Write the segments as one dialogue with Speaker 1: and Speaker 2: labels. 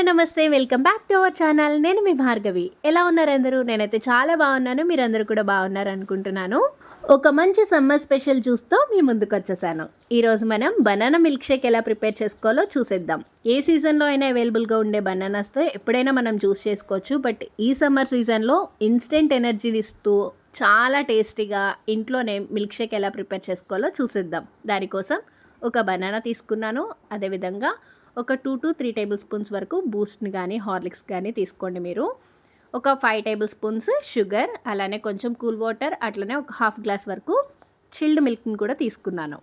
Speaker 1: Hello నమస్తే. Welcome back to our channel. నేను మీ భార్గవి. ఎలా ఉన్నారు అందరూ? నేనైతే చాలా బాగున్నాను. మీరందరూ కూడా బాగున్నారు అనుకుంటున్నాను. ఒక మంచి సమ్మర్ స్పెషల్ జ్యూస్తో మీ ముందుకు వచ్చేసాను. ఈరోజు మనం బనానా మిల్క్ షేక్ ఎలా ప్రిపేర్ చేసుకోవాలో చూసేద్దాం. ఏ సీజన్లో అయినా అవైలబుల్గా ఉండే బనానాస్తో ఎప్పుడైనా మనం జ్యూస్ చేసుకోవచ్చు. బట్ ఈ సమ్మర్ సీజన్లో ఇన్స్టెంట్ ఎనర్జీని ఇస్తూ చాలా టేస్టీగా ఇంట్లోనే మిల్క్ షేక్ ఎలా ప్రిపేర్ చేసుకోవాలో చూసేద్దాం. దానికోసం ఒక బనానా తీసుకున్నాను. అదేవిధంగా ఒక two to three tablespoons వరకు బూస్ట్ని కానీ హార్లిక్స్ కానీ తీసుకోండి మీరు. ఒక ఫైవ్ టేబుల్ స్పూన్స్ షుగర్ అలానే కొంచెం కూల్ వాటర్ అట్లనే ఒక హాఫ్ గ్లాస్ వరకు చిల్డ్ మిల్క్ని కూడా తీసుకున్నాను.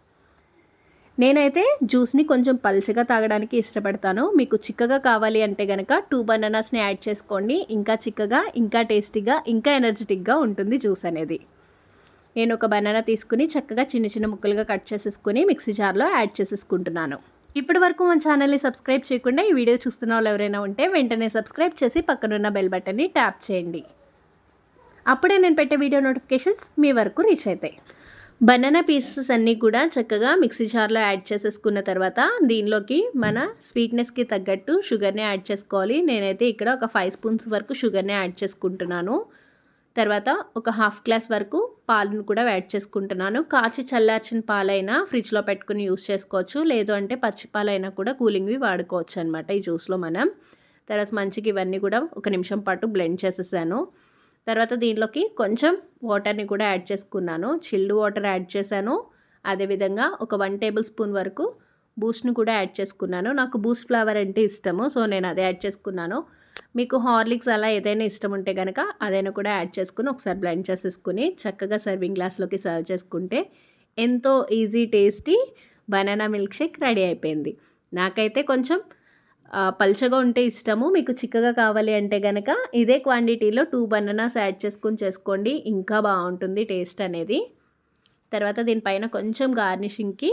Speaker 1: నేనైతే జ్యూస్ని కొంచెం పల్చగా తాగడానికి ఇష్టపడతాను. మీకు చిక్కగా కావాలి అంటే కనుక టూ బనానాస్ని యాడ్ చేసుకోండి. ఇంకా చిక్కగా ఇంకా టేస్టీగా ఇంకా ఎనర్జెటిక్గా ఉంటుంది జ్యూస్ అనేది. నేను ఒక బనానా తీసుకుని చక్కగా చిన్న చిన్న ముక్కలుగా కట్ చేసేసుకుని మిక్సీ జార్లో యాడ్ చేసేసుకుంటున్నాను. ఇప్పటి వరకు మన ఛానల్ని సబ్స్క్రైబ్ చేయకుండా ఈ వీడియో చూస్తున్న వాళ్ళు ఎవరైనా ఉంటే వెంటనే సబ్స్క్రైబ్ చేసి పక్కనున్న బెల్ బటన్ని ట్యాప్ చేయండి. అప్పుడే నేను పెట్టే వీడియో నోటిఫికేషన్స్ మీ వరకు రీచ్ అవుతాయి. బనానా పీసెస్ అన్నీ కూడా చక్కగా మిక్సీ జార్లో యాడ్ చేసేసుకున్న తర్వాత దీనిలోకి మన స్వీట్నెస్కి తగ్గట్టు షుగర్ని యాడ్ చేసుకోవాలి. నేనైతే ఇక్కడ ఒక ఫైవ్ స్పూన్స్ వరకు షుగర్ని యాడ్ చేసుకుంటున్నాను. తర్వాత ఒక హాఫ్ గ్లాస్ వరకు పాలను కూడా యాడ్ చేసుకుంటున్నాను. కాచి చల్లార్చిన పాలైనా ఫ్రిడ్జ్లో పెట్టుకుని యూస్ చేసుకోవచ్చు. లేదు అంటే పచ్చి పాలైనా కూడా కూలింగ్వి వాడుకోవచ్చు అనమాట ఈ జ్యూస్లో మనం. తర్వాత మంచిగా ఇవన్నీ కూడా ఒక నిమిషం పాటు బ్లెండ్ చేసేసాను. తర్వాత దీనిలోకి కొంచెం వాటర్ని కూడా యాడ్ చేసుకున్నాను. చిల్డ్ వాటర్ యాడ్ చేశాను. అదేవిధంగా ఒక వన్ టేబుల్ స్పూన్ వరకు బూస్ట్ని కూడా యాడ్ చేసుకున్నాను. నాకు బూస్ట్ ఫ్లేవర్ అంటే ఇష్టము సో నేను అది యాడ్ చేసుకున్నాను. మీకు హార్లిక్స్ అలా ఏదైనా ఇష్టం ఉంటే కనుక అదైనా కూడా యాడ్ చేసుకుని ఒకసారి బ్లెండ్ చేసేసుకుని చక్కగా సర్వింగ్ గ్లాస్లోకి సర్వ్ చేసుకుంటే ఎంతో easy tasty banana milk shake ready అయిపోయింది. నాకైతే కొంచెం పల్చగా ఉంటే ఇష్టము మీకు చిక్కగా కావాలి అంటే కనుక ఇదే క్వాంటిటీలో టూ బనానాస్ యాడ్ చేసుకుని చేసుకోండి ఇంకా బాగుంటుంది టేస్ట్ అనేది. తర్వాత దీనిపైన కొంచెం గార్నిషింగ్కి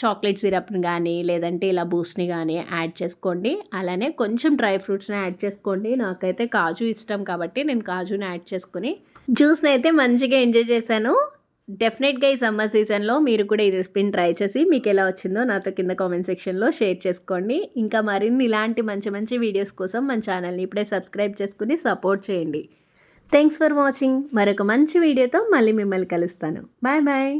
Speaker 1: చాక్లెట్ సిరప్ని కానీ లేదంటే ఇలా బూస్ట్ని కానీ యాడ్ చేసుకోండి. అలానే కొంచెం డ్రై ఫ్రూట్స్ని యాడ్ చేసుకోండి. నాకైతే కాజు ఇష్టం కాబట్టి నేను కాజుని యాడ్ చేసుకుని జ్యూస్ని అయితే మంచిగా ఎంజాయ్ చేశాను. డెఫినెట్గా ఈ సమ్మర్ సీజన్లో మీరు కూడా ఈ రెసిపీని ట్రై చేసి మీకు ఎలా వచ్చిందో నాతో కింద కామెంట్ సెక్షన్లో షేర్ చేసుకోండి. ఇంకా మరిన్ని ఇలాంటి మంచి మంచి వీడియోస్ కోసం మన ఛానల్ని ఇప్పుడే సబ్స్క్రైబ్ చేసుకుని సపోర్ట్ చేయండి. Thanks for watching. మరొక మంచి వీడియోతో మళ్ళీ మిమ్మల్ని కలుస్తాను. Bye bye.